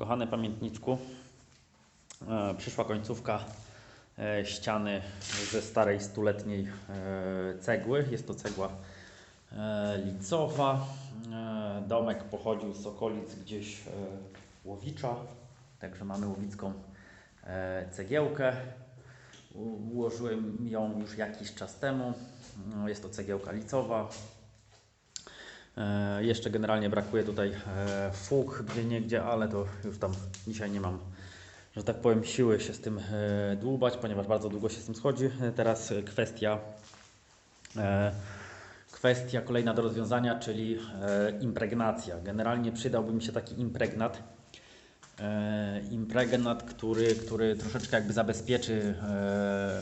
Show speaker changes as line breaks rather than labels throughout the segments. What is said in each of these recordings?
Kochany pamiętniczku, e, przyszła końcówka e, ściany ze starej stuletniej e, cegły. Jest to cegła licowa. Domek pochodził z okolic gdzieś Łowicza, także mamy łowicką cegiełkę. Ułożyłem ją już jakiś czas temu. No, Jest to cegiełka licowa. E, Jeszcze generalnie brakuje tutaj e, fug gdzie niegdzie, ale to już tam dzisiaj nie mam, że tak powiem, siły się z tym e, dłubać, ponieważ bardzo długo się z tym schodzi. Teraz kwestia, kwestia kolejna do rozwiązania, czyli impregnacja. Generalnie przydałby mi się taki impregnat. E, impregnat, który, który troszeczkę jakby zabezpieczy e,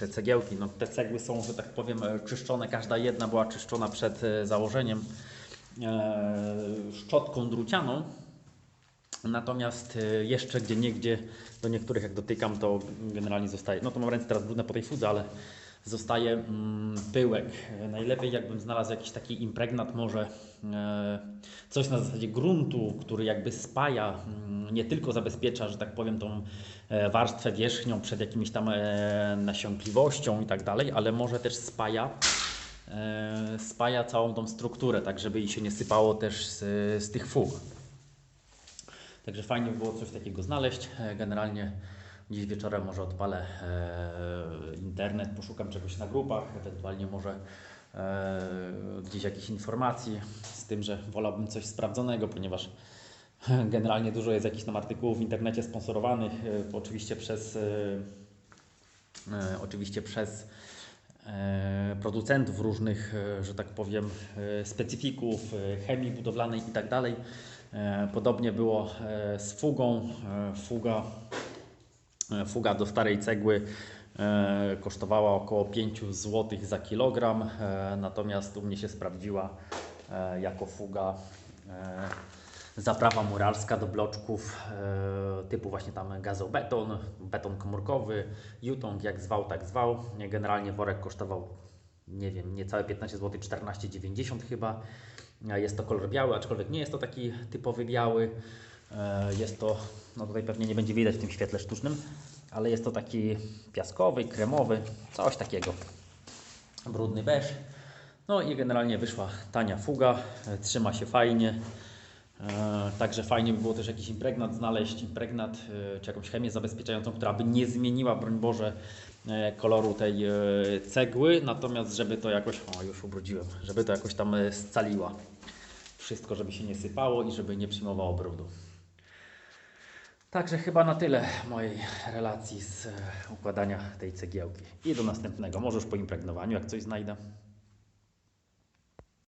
te cegiełki. No, te cegły są, że tak powiem, czyszczone. Każda jedna była czyszczona przed e, założeniem szczotką drucianą. Natomiast jeszcze gdzie niegdzie do niektórych jak dotykam, to generalnie zostaje. No to mam ręce teraz brudne po tej fudze, ale zostaje mm, pyłek. Najlepiej jakbym znalazł jakiś taki impregnat, może e, coś na zasadzie gruntu, który jakby spaja, mm, nie tylko zabezpiecza, że tak powiem, tą e, warstwę wierzchnią przed jakimiś tam e, nasiąkliwością i tak dalej, ale może też spaja spaja całą tą strukturę, tak żeby jej się nie sypało też z, z tych fug. Także fajnie by było coś takiego znaleźć. Generalnie dziś wieczorem może odpalę e, internet, poszukam czegoś na grupach, ewentualnie może e, gdzieś jakichś informacji, z tym, że wolałbym coś sprawdzonego, ponieważ generalnie dużo jest jakichś tam artykułów w internecie sponsorowanych, e, oczywiście przez oczywiście przez producentów różnych, że tak powiem, specyfików chemii budowlanej i tak Podobnie było z fugą. Fuga, fuga do starej cegły e, kosztowała około 5 zł za kilogram, e, natomiast u mnie się sprawdziła e, jako fuga e, zaprawa murarska do bloczków e, typu właśnie tam gazobeton, beton komórkowy, jutong jak zwał, tak zwał. Generalnie worek kosztował nie wiem, niecałe 15 zł, 14,90 chyba. E, Jest to kolor biały, aczkolwiek nie jest to taki typowy biały. E, Jest to, no tutaj pewnie nie będzie widać w tym świetle sztucznym, ale jest to taki piaskowy, kremowy, coś takiego. Brudny beż. No i generalnie wyszła tania fuga, e, trzyma się fajnie. E, Także fajnie by było też jakiś impregnat znaleźć, impregnat czy jakąś chemię zabezpieczającą, która by nie zmieniła, broń Boże, koloru tej cegły, natomiast żeby to jakoś, o już ubrudziłem, żeby to jakoś tam scaliła. Wszystko, żeby się nie sypało i żeby nie przyjmowało brudu. Także chyba na tyle mojej relacji z e, układania tej cegiełki. I do następnego, może już po impregnowaniu, jak coś znajdę.